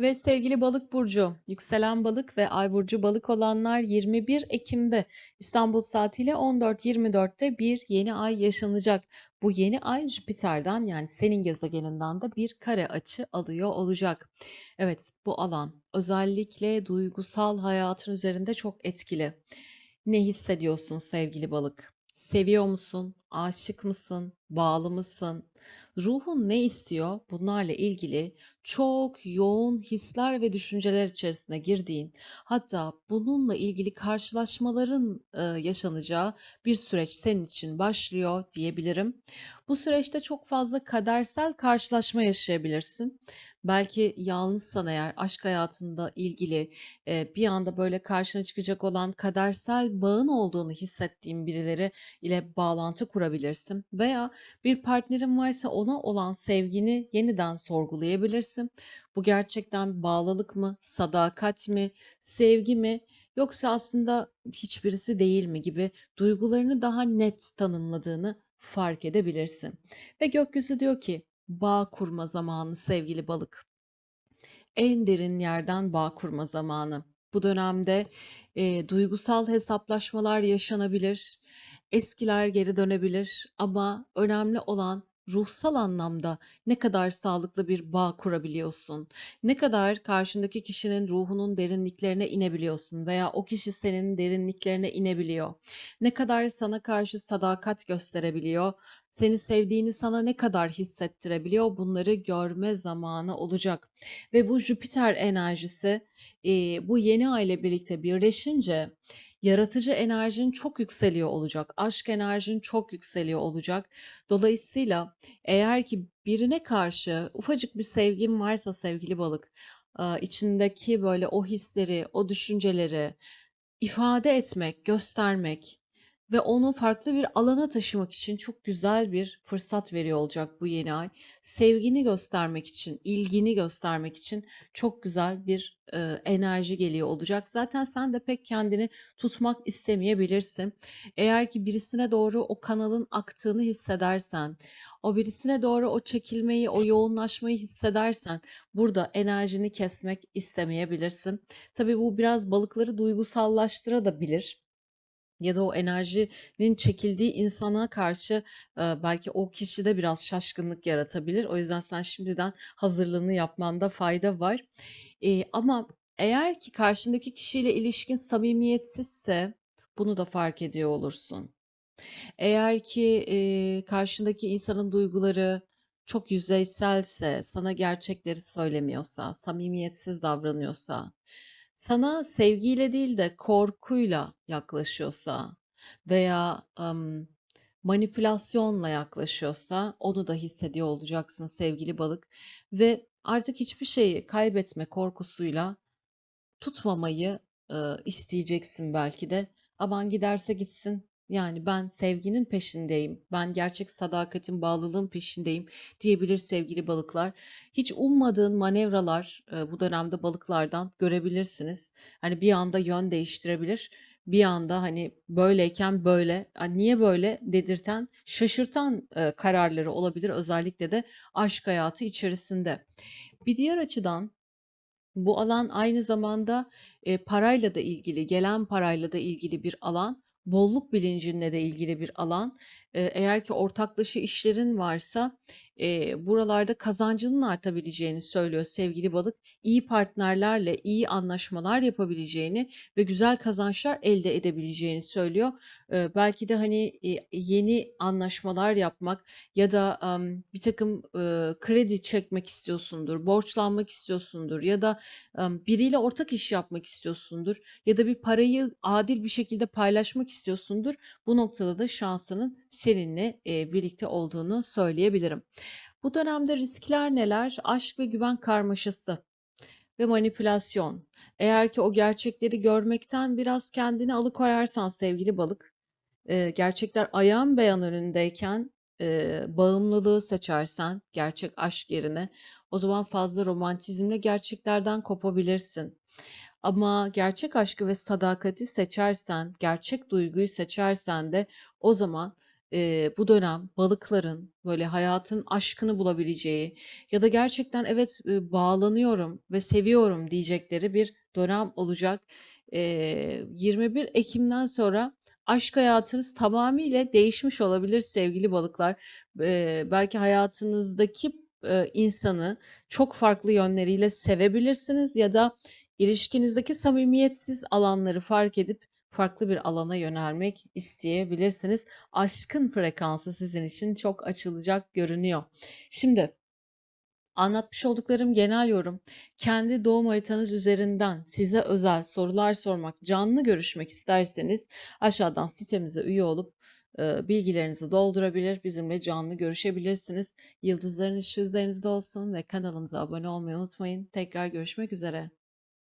Ve sevgili Balık burcu, yükselen Balık ve Ay burcu Balık olanlar 21 Ekim'de İstanbul saatiyle 14.24'te bir yeni ay yaşanacak. Bu yeni ay Jüpiter'den yani senin gezegeninden de bir kare açı alıyor olacak. Evet, bu alan özellikle duygusal hayatın üzerinde çok etkili. Ne hissediyorsun sevgili Balık? Seviyor musun? Aşık mısın? Bağlı mısın? Ruhun ne istiyor? Bunlarla ilgili çok yoğun hisler ve düşünceler içerisine girdiğin, hatta bununla ilgili karşılaşmaların e, yaşanacağı bir süreç senin için başlıyor diyebilirim. Bu süreçte çok fazla kadersel karşılaşma yaşayabilirsin. Belki yalnızsan eğer aşk hayatında ilgili e, bir anda böyle karşına çıkacak olan kadersel bağın olduğunu hissettiğin birileri ile bağlantı kurabilirsin veya bir partnerin varsa ona olan sevgini yeniden sorgulayabilirsin. Bu gerçekten bağlılık mı, sadakat mi, sevgi mi yoksa aslında hiçbirisi değil mi gibi duygularını daha net tanımladığını fark edebilirsin. Ve gökyüzü diyor ki bağ kurma zamanı sevgili balık. En derin yerden bağ kurma zamanı. Bu dönemde e, duygusal hesaplaşmalar yaşanabilir, eskiler geri dönebilir ama önemli olan ruhsal anlamda ne kadar sağlıklı bir bağ kurabiliyorsun, ne kadar karşındaki kişinin ruhunun derinliklerine inebiliyorsun veya o kişi senin derinliklerine inebiliyor, ne kadar sana karşı sadakat gösterebiliyor, seni sevdiğini sana ne kadar hissettirebiliyor? Bunları görme zamanı olacak. Ve bu Jüpiter enerjisi bu yeni ay ile birlikte birleşince yaratıcı enerjin çok yükseliyor olacak. Aşk enerjin çok yükseliyor olacak. Dolayısıyla eğer ki birine karşı ufacık bir sevgin varsa sevgili balık, içindeki böyle o hisleri, o düşünceleri ifade etmek, göstermek ve onu farklı bir alana taşımak için çok güzel bir fırsat veriyor olacak bu yeni ay. Sevgini göstermek için, ilgini göstermek için çok güzel bir e, enerji geliyor olacak. Zaten sen de pek kendini tutmak istemeyebilirsin. Eğer ki birisine doğru o kanalın aktığını hissedersen, o birisine doğru o çekilmeyi, o yoğunlaşmayı hissedersen burada enerjini kesmek istemeyebilirsin. Tabii bu biraz balıkları duygusallaştırabilir ya da o enerjinin çekildiği insana karşı, belki o kişide biraz şaşkınlık yaratabilir. O yüzden sen şimdiden hazırlığını yapmanda fayda var. Ama eğer ki karşındaki kişiyle ilişkin samimiyetsizse bunu da fark ediyor olursun. Eğer ki, eee, karşındaki insanın duyguları çok yüzeyselse, sana gerçekleri söylemiyorsa, samimiyetsiz davranıyorsa, sana sevgiyle değil de korkuyla yaklaşıyorsa veya, emm, manipülasyonla yaklaşıyorsa onu da hissediyor olacaksın sevgili balık ve artık hiçbir şeyi kaybetme korkusuyla tutmamayı, ııı, isteyeceksin belki de. Aman giderse gitsin, yani ben sevginin peşindeyim, ben gerçek sadakatin, bağlılığın peşindeyim diyebilir sevgili balıklar. Hiç ummadığın manevralar, bu dönemde balıklardan görebilirsiniz. Hani bir anda yön değiştirebilir. Bir anda hani böyleyken böyle, a, niye böyle dedirten, şaşırtan, kararları olabilir özellikle de aşk hayatı içerisinde. Bir diğer açıdan bu alan aynı zamanda, eee, parayla da ilgili, gelen parayla da ilgili bir alan, bolluk bilincinle de ilgili bir alan. Eğer ki ortaklaşa işlerin varsa, eee, buralarda kazancının artabileceğini söylüyor sevgili balık. İyi partnerlerle iyi anlaşmalar yapabileceğini ve güzel kazançlar elde edebileceğini söylüyor. Eee, belki de, hani, iii, yeni anlaşmalar yapmak ya da, emm, birtakım, ııı, kredi çekmek istiyorsundur, borçlanmak istiyorsundur ya da, emm, biriyle ortak iş yapmak istiyorsundur ya da bir parayı adil bir şekilde paylaşmak istiyorsundur. Bu noktada da şansının seninle, eee, birlikte olduğunu söyleyebilirim. Bu dönemde riskler neler? Aşk ve güven karmaşası ve manipülasyon. Eğer ki o gerçekleri görmekten biraz kendini alıkoyarsan sevgili balık, eee, gerçekler ayan beyan önündeyken, eee, bağımlılığı seçersen gerçek aşk yerine o zaman fazla romantizmle gerçeklerden kopabilirsin. Ama gerçek aşkı ve sadakati seçersen, gerçek duyguyu seçersen de o zaman, eee, bu dönem balıkların böyle hayatın aşkını bulabileceği ya da gerçekten evet, eee, bağlanıyorum ve seviyorum diyecekleri bir dönem olacak. Eee, 21 Ekim'den sonra aşk hayatınız tamamıyla değişmiş olabilir sevgili balıklar. Eee, belki hayatınızdaki, eee, insanı çok farklı yönleriyle sevebilirsiniz ya da ilişkinizdeki samimiyetsiz alanları fark edip farklı bir alana yönelmek isteyebilirsiniz. Aşkın frekansı sizin için çok açılacak görünüyor. Şimdi Anlatmış olduklarım genel yorum. Kendi doğum haritanız üzerinden size özel sorular sormak, canlı görüşmek isterseniz aşağıdan sitemize üye olup bilgilerinizi doldurabilir, bizimle canlı görüşebilirsiniz. Yıldızların ışığı üzerinizde olsun ve kanalımıza abone olmayı unutmayın. Tekrar görüşmek üzere.